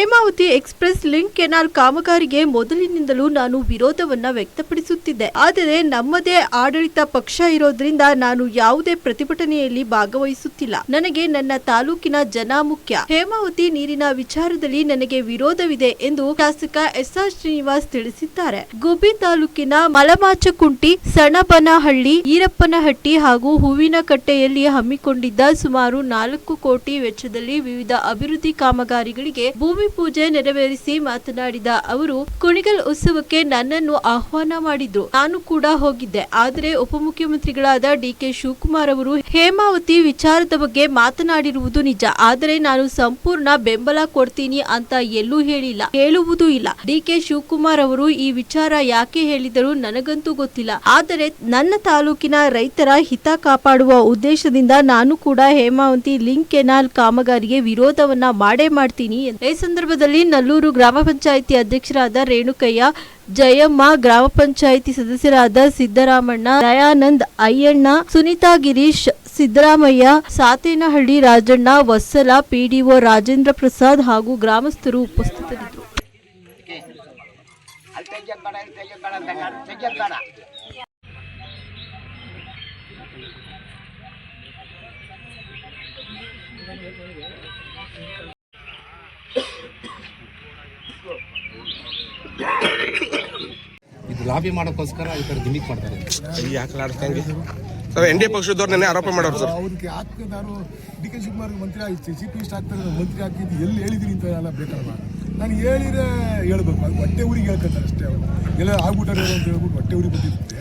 Hemavathi express link canal ಕಾಮಗಾರಿಗೆ ಮೊದಲಿನಿಂದಲೂ ನಾನು ವಿರೋಧವನ್ನ ವ್ಯಕ್ತಪಡಿಸುತ್ತಿದ್ದೆ. ಆದರೆ ನಮ್ಮದೇ ಆಡಳಿತ ಪಕ್ಷ ಇರೋದ್ರಿಂದ ನಾನು ಯಾವುದೇ ಪ್ರತಿಭಟನೆಯಲ್ಲಿ ಭಾಗವಹಿಸುತ್ತಿಲ್ಲ. ನನಗೆ ನನ್ನ ತಾಲೂಕಿನ ಜನ ಮುಖ್ಯ. ಹೇಮಾವತಿ ನೀರಿನ ವಿಚಾರದಲ್ಲಿ ನನಗೆ ವಿರೋಧವಿದೆ ಎಂದು ಶಾಸಕ ಎಸ್ ಆರ್ ಶ್ರೀನಿವಾಸ್ ತಿಳಿಸಿದ್ದಾರೆ. ಗುಬ್ಬಿ ತಾಲೂಕಿನ ಮಲಮಾಚಕುಂಟಿ, ಸಣಬನಹಳ್ಳಿ, ಈರಪ್ಪನಹಟ್ಟಿ ಹಾಗೂ ಹೂವಿನಕಟ್ಟೆಯಲ್ಲಿ ಹಮ್ಮಿಕೊಂಡಿದ್ದ ಸುಮಾರು ನಾಲ್ಕು ಕೋಟಿ ವೆಚ್ಚದಲ್ಲಿ ವಿವಿಧ ಅಭಿವೃದ್ಧಿ ಕಾಮಗಾರಿಗಳಿಗೆ ಭೂಮಿ ಪೂಜೆ ನೆರವೇರಿಸಿ ಮಾತನಾಡಿದ ಅವರು, ಕುಣಿಗಲ್ ಉತ್ಸವಕ್ಕೆ ನನ್ನನ್ನು ಆಹ್ವಾನ ಮಾಡಿದ್ರು. ನಾನು ಕೂಡ ಹೋಗಿದ್ದೆ. ಆದರೆ ಉಪಮುಖ್ಯಮಂತ್ರಿಗಳಾದ ಡಿಕೆ ಶಿವಕುಮಾರ್ ಅವರು ಹೇಮಾವತಿ ವಿಚಾರದ ಬಗ್ಗೆ ಮಾತನಾಡಿರುವುದು ನಿಜ. ಆದರೆ ನಾನು ಸಂಪೂರ್ಣ ಬೆಂಬಲ ಕೊಡ್ತೀನಿ ಅಂತ ಎಲ್ಲೂ ಹೇಳಿಲ್ಲ. ಹೇಳುವುದೂ ಇಲ್ಲ. ಡಿಕೆ ಶಿವಕುಮಾರ್ ಅವರು ಈ ವಿಚಾರ ಯಾಕೆ ಹೇಳಿದರು ನನಗಂತೂ ಗೊತ್ತಿಲ್ಲ. ಆದರೆ ನನ್ನ ತಾಲೂಕಿನ ರೈತರ ಹಿತ ಕಾಪಾಡುವ ಉದ್ದೇಶದಿಂದ ನಾನು ಕೂಡ ಹೇಮಾವತಿ ಲಿಂಕ್ ಕೆನಾಲ್ ಕಾಮಗಾರಿಗೆ ವಿರೋಧವನ್ನ ಮಾಡೇ ಮಾಡ್ತೀನಿ ಎಂದು. ಸಂದರ್ಭದಲ್ಲಿ ನಲ್ಲೂರು ಗ್ರಾಮ ಪಂಚಾಯಿತಿ ಅಧ್ಯಕ್ಷರಾದ ರೇಣುಕಯ್ಯ, ಜಯಮ್ಮ, ಗ್ರಾಮ ಪಂಚಾಯಿತಿ ಸದಸ್ಯರಾದ ಸಿದ್ದರಾಮಣ್ಣ, ದಯಾನಂದ್ ಅಯ್ಯಣ್ಣ, ಸುನೀತಾ ಗಿರೀಶ್, ಸಿದ್ದರಾಮಯ್ಯ, ಸಾತೇನಹಳ್ಳಿ ರಾಜಣ್ಣ, ವತ್ಸಲ, ಪಿಡಿಒ ರಾಜೇಂದ್ರ ಪ್ರಸಾದ್ ಹಾಗೂ ಗ್ರಾಮಸ್ಥರು ಉಪಸ್ಥಿತರಿದ್ದರು. ಲಾಬಿ ಮಾಡೋಕ್ಕೋಸ್ಕರ ಈ ಥರ ಗಿಮಿಕ್ ಮಾಡ್ತಾರೆ. ಯಾಕೆ ಆಡ್ತಂಗೆ ಸರ್ ಎನ್ ಡಿ ಎ ಪಕ್ಷದವ್ರು ನೆನ್ನೆ ಆರೋಪ ಮಾಡೋರು ಸರ್. ಅವ್ರಿಗೆ ಹಾಕಿ ನಾನು ಡಿ ಕೆ ಶಿವಕುಮಾರ್ ಮಂತ್ರಿ ಆಗಿ ಚೀಫ್ ಮಿನಿಸ್ಟರ್ ಆಗ್ತಾರೆ ಮಂತ್ರಿ ಆಗಿದ್ದು ಎಲ್ಲಿ ಹೇಳಿದ್ರಿ ಅಂತ ಎಲ್ಲ ಬೇಕಲ್ವಾ ನಾನು ಹೇಳಿದ್ರೆ ಹೇಳ್ಬೇಕು. ಅದು ಹೊಟ್ಟೆ ಊರಿಗೆ ಹೇಳ್ಕೊಂತಾರೆ ಅಷ್ಟೇ ಅವರು. ಎಲ್ಲ ಆಗ್ಬಿಟ್ಟಾರೆ ಅಂತ ಹೇಳ್ಬಿಟ್ಟು ಹೊಟ್ಟೆ ಊರಿಗೆ ಬಂದಿರುತ್ತೆ ಆ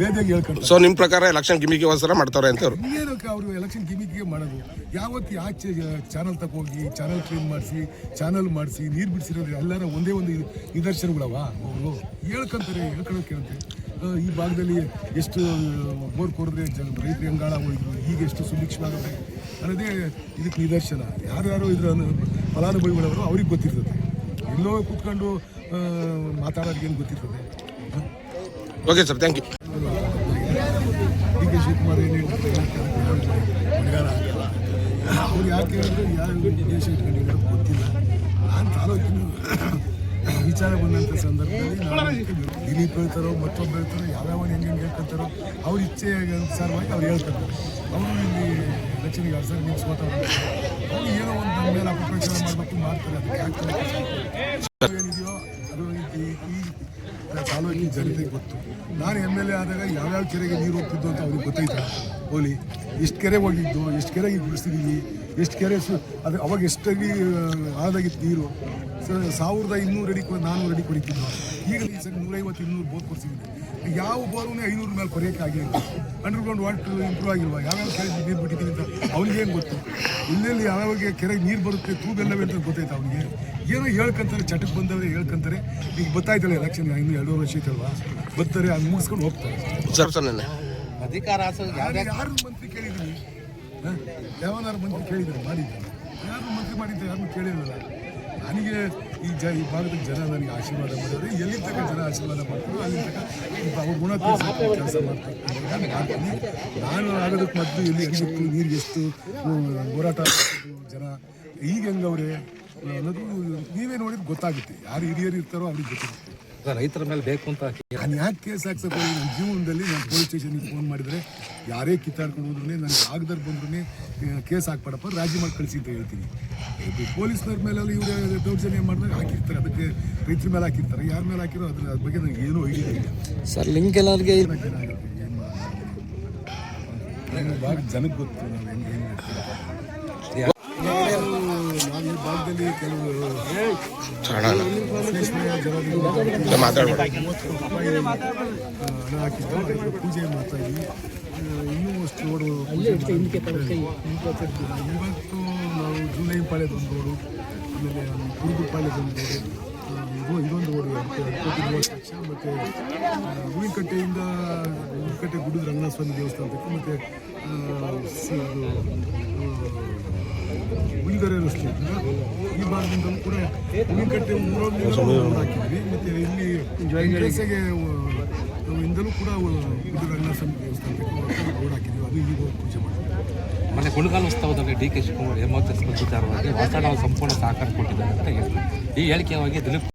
ಬೇದಾಗ ಹೇಳ್ಕೊಂಡು ಸೊ ನಿಮ್ಮ ಪ್ರಕಾರ ಎಲೆಕ್ಷನ್ ಗಿಮಿಗಿಗೋಸ್ಕರ ಮಾಡ್ತಾರೆ ಅಂತ ಅವ್ರು ಏನಕ್ಕೆ ಅವರು ಎಲೆಕ್ಷನ್ ಗಿಮಿಕ್ಗೆ ಮಾಡೋದು? ಯಾವತ್ತು ಆಚೆ ಚಾನಲ್ ತಗೋಗಿ ಚಾನಲ್ ಕ್ಲೀನ್ ಮಾಡಿಸಿ ಚಾನಲ್ ಮಾಡಿಸಿ ನೀರು ಬಿಡಿಸಿರೋದು ಎಲ್ಲರ ಒಂದೇ ಒಂದು ನಿದರ್ಶನಗಳವ ಅವರು? ಹೇಳ್ಕೊಂತಾರೆ ಹೇಳ್ಕೊಳಕ್ಕೆ ಈ ಭಾಗದಲ್ಲಿ ಎಷ್ಟು ಬೋರ್ ಕೊಡಿದ್ರೆ ಜನ ರೈತರು ಹೆಂಗಾಳ ಹೋಗಿದ್ರು ಈಗ ಎಷ್ಟು ಸುಭಿಕ್ಷವಾಗುತ್ತೆ ಅನ್ನೋದೇ ಇದಕ್ಕೆ ನಿದರ್ಶನ. ಯಾರ್ಯಾರು ಇದ್ರ ಫಲಾನುಭವಿಗಳವರು ಅವ್ರಿಗೆ ಗೊತ್ತಿರ್ತದೆ. ಎಲ್ಲೋ ಕೂತ್ಕೊಂಡು ಮಾತಾಡೋದಕ್ಕೆ ಮಾತಾಡೋರಿಗೆ ಏನು ಗೊತ್ತಿರ್ತದೆ. Okay sir thank you Shivakumar ಏನು ಹೇಳ್ತಾರೆ ಮನೆಗಾಲ ಆಗಲ್ಲ. ಅವ್ರು ಯಾಕೆ ಹೇಳಿದ್ರು ಯಾರು ದೇಶ ಇಟ್ಕೊಂಡಿದ್ದಾರೆ ಗೊತ್ತಿಲ್ಲ. ನಾನು ತಾಲೂಕಿನ ವಿಚಾರ ಬಂದಂಥ ಸಂದರ್ಭದಲ್ಲಿ ನಾವು ದಿಲೀಪ್ ಹೇಳ್ತಾರೋ ಮತ್ತೊಬ್ಬರು ಹೇಳ್ತಾರೋ ಯಾವ್ಯಾವ ಹೆಂಗೆ ಹೆಂಗೆ ಹೇಳ್ಕೊಂತಾರೋ ಅವ್ರ ಇಚ್ಛೆ ಅನುಸಾರವಾಗಿ ಅವ್ರು ಹೇಳ್ತಾರೆ. ಅವರು ಇಲ್ಲಿ ರಚನೆಗೆ ಎರಡು ಸರಿ ನಿಲ್ಸಿ ಅವ್ರು ಏನೋ ಒಂದು ನಮ್ಮ ಮೇಲೆ ಅಪಪ್ರಚಾರ ಮಾಡಬೇಕು ಮಾಡ್ತಾರೆ ಅದಕ್ಕೆ ಯಾಕೆ ಏನಿದೆಯೋ ಅದು ಈ ಈ ತಾಲೂಕಿನ ಜನತೆಗೆ ಗೊತ್ತು. ನಾನು ಎಂ ಎಲ್ ಎ ಆದಾಗ ಯಾವ್ಯಾವ ಕೆರೆಗೆ ನೀರು ಹೋಗ್ತಿದ್ದು ಅಂತ ಅವ್ರಿಗೆ ಗೊತ್ತಾಯ್ತಾ? ಹೋಲಿ ಎಷ್ಟು ಕೆರೆ ಹೋಗಿದ್ದು ಎಷ್ಟು ಕೆರೆಗೆ ಬಿಡಿಸಿದೀವಿ ಎಷ್ಟು ಕೆರೆ ಸು ಅದು ಅವಾಗ ಎಷ್ಟಾಗಿ ಆದಾಗಿತ್ತು ನೀರು? ಸ- ಸಾವಿರದ ಇನ್ನೂರು ಅಡಿ ಕೊ- ನಾನ್ನೂರು ಅಡಿ ಕೊಡಿತಿದ್ದು ಈಗ ಈ ಸರಿ ನೂರೈವತ್ತು ಇನ್ನೂರು ಬೋರ್ ಕೊಡ್ಸಿದ್ದೀನಿ ಯಾವ ಬೋರ್ನೇ ಐನೂರು ಮೇಲೆ ಕೊರೆಯೋಕ್ಕಾಗಿಲ್ಲ. ಆಗಿಲ್ಲ ಅಂಡರ್ಗ್ರೌಂಡ್ ವಾಟರ್ ಇಂಪ್ರೂವ್ ಆಗಿಲ್ವಾ? ಯಾವ್ಯಾವ ಕೆರೆ ನೀರು ಬಿಟ್ಟಿದ್ದೀನಿ ಅಂತ ಅವ್ನಿಗೇನು ಗೊತ್ತು? ಇಲ್ಲೆಲ್ಲಿ ಯಾವ್ಯಾವ ಕೆರೆಗೆ ನೀರು ಬರುತ್ತೆ ತೂಬೆಲ್ಲವೇ ಅಂತ ಗೊತ್ತಾಯ್ತು ಅವನಿಗೆ? ಏನೋ ಹೇಳ್ಕೊಂತಾರೆ ಚಟಕ್ಕೆ ಬಂದವರೇ ಹೇಳ್ಕೊಂತಾರೆ. ಈಗ ಗೊತ್ತಾಯ್ತಲ್ಲ ಎಲೆಕ್ಷನ್ ಇನ್ನು ಎರಡೂವರೆ ವರ್ಷ ಐತಲ್ವಾ? ಬರ್ತಾರೆ ಅದು ಮುಗಿಸ್ಕೊಂಡು ಹೋಗ್ತಾರೆ. ಅಧಿಕಾರ ಯಾರು ಯಾವನಾರು ಮಂತ್ರಿ ಕೇಳಿದ್ದಾರೆ ಮಾಡಿದ್ದಾರೆ ಯಾರು ಮಂತ್ರಿ ಮಾಡಿದ್ದೆ ಯಾರನ್ನು ಕೇಳಿರಲ್ಲ ನನಗೆ ಈ ಜ, ಈ ಭಾಗದ ಜನ ನನಗೆ ಆಶೀರ್ವಾದ ಮಾಡಿದ್ರೆ ಎಲ್ಲಿ ತನಕ ಜನ ಆಶೀರ್ವಾದ ಮಾಡ್ತಾರೆ ಅಲ್ಲಿ ತನಕ ಅವ್ರ ಗುಣ ಕೆಲಸ ಮಾಡ್ತಾರೆ. ನಾನು ಆಗೋದಕ್ಕೆ ಮೊದಲು ಎಲ್ಲಿ ಹೆಂಗಿತ್ತು ನೀರಿಗೆ ಎಷ್ಟು ಹೋರಾಟ ಜನ. ಈಗ ಹೆಂಗವ್ರೆ? ಅನ್ನೋದು ನೀವೇ ನೋಡಿದ್ರೆ ಗೊತ್ತಾಗುತ್ತೆ. ಯಾರು ಹಿರಿಯರು ಇರ್ತಾರೋ ಅವ್ರಿಗೆ ಗೊತ್ತಿರುತ್ತೆ ರೈತರ ಮೇಲೆ ಬೇಕು ಅಂತ ನಾನು ಯಾಕೆ ಕೇಸ್ ಹಾಕ್ಸಕ್ಕೆ ನನ್ನ ಜೀವನದಲ್ಲಿ ನಾನು ಪೊಲೀಸ್ ಸ್ಟೇಷನ್ಗೆ ಫೋನ್ ಮಾಡಿದರೆ ಯಾರೇ ಕಿತ್ತಾಡ್ಕೊಂಡು ಹೋದ್ರೂ ನನಗೆ ಆಗದರ್ ಬಂದ್ರೂ ಕೇಸ್ ಹಾಕ್ಬೇಡಪ್ಪ ರಾಜಿ ಮಾಡಿ ಕಳಿಸಿ ಅಂತ ಹೇಳ್ತೀನಿ. ಪೊಲೀಸ್ನವ್ರ ಮೇಲೆಲ್ಲ ಇವರು ದೌರ್ಜನ್ಯ ಮಾಡಿದ್ರೆ ಹಾಕಿರ್ತಾರೆ. ಅದಕ್ಕೆ ರೈತರ ಮೇಲೆ ಹಾಕಿರ್ತಾರೆ. ಯಾರ ಮೇಲೆ ಹಾಕಿರೋ ಅದ್ರ ಅದ್ರ ಬಗ್ಗೆ ನನಗೆ ಏನೂ ಐಡಿಯಾ ಇಲ್ಲ. ಸರ್ ಲಿಂಕ್ ಎಲ್ಲರಿಗೆ ಜನಕ್ಕೆ ಗೊತ್ತು ನಾವು ಹೆಂಗೆ ಈ ಭಾಗದಲ್ಲಿ ಕೆಲವು ಮಾತಾಡ್ಬೇಡ ಮೂವತ್ತು ರೂಪಾಯಿ ಪೂಜೆ ಮಾಡ್ತಾ ಇದ್ವಿ ಆ, ಇನ್ನೂ ಅಷ್ಟು ರೋಡು ಇವತ್ತು ನಾವು ಜುಲೈ ಪಾಳ್ಯದ ಒಂದು ರೋಡು ಆಮೇಲೆ ಕುರುಬು ಪಾಳ್ಯದ ಒಂದು ರೋಡು ಇದು ಇದೊಂದು ರೋಡು ಕೋಟಿ ಮೂವತ್ತು ಲಕ್ಷ ಹೂವಿನಕಟ್ಟೆ ಗುಡ್ಡದ ರಂಗನಾಥ ಸ್ವಾಮಿ ದೇವಸ್ಥಾನ ತಕ್ಕ ಮತ್ತು ಉಳಿದರೆ ರಸ್ತೆ ಈ ಭಾಗದಿಂದಲೂ ಕೂಡ ಊರಲ್ಲಿ ರೋಡ್ ಹಾಕಿದ್ವಿ. ಮತ್ತು ಇಲ್ಲಿ ಎಂಟ್ರೆನ್ಸ್ಗೆ ಇಂದಲೂ ಕೂಡ ಇದು ರಂಗನಾಥ ಸ್ವಾಮಿ ದೇವಸ್ಥಾನಕ್ಕೆ ಬೋರ್ಡ್ ಹಾಕಿದ್ವಿ. ಅದು ಈಗ ಪೂಜೆ ಮಾಡಿದ್ವಿ ಮನೆ ಕುಣಗಾಲ ಉತ್ಸವದಲ್ಲಿ ಡಿ ಕೆ ಶಿವಕುಮಾರ್ ಹೇಮಂತ್ ವಿಚಾರವಾಗಿ ವಾತಾವರಣ ಸಂಪೂರ್ಣ ಸಹಕಾರ ಕೊಟ್ಟಿದ್ದಾರೆ ಅಂತ ಹೇಳ್ತೀವಿ ಈ ಹೇಳಿಕೆಯಾಗಿ ದಿಲೀಪ್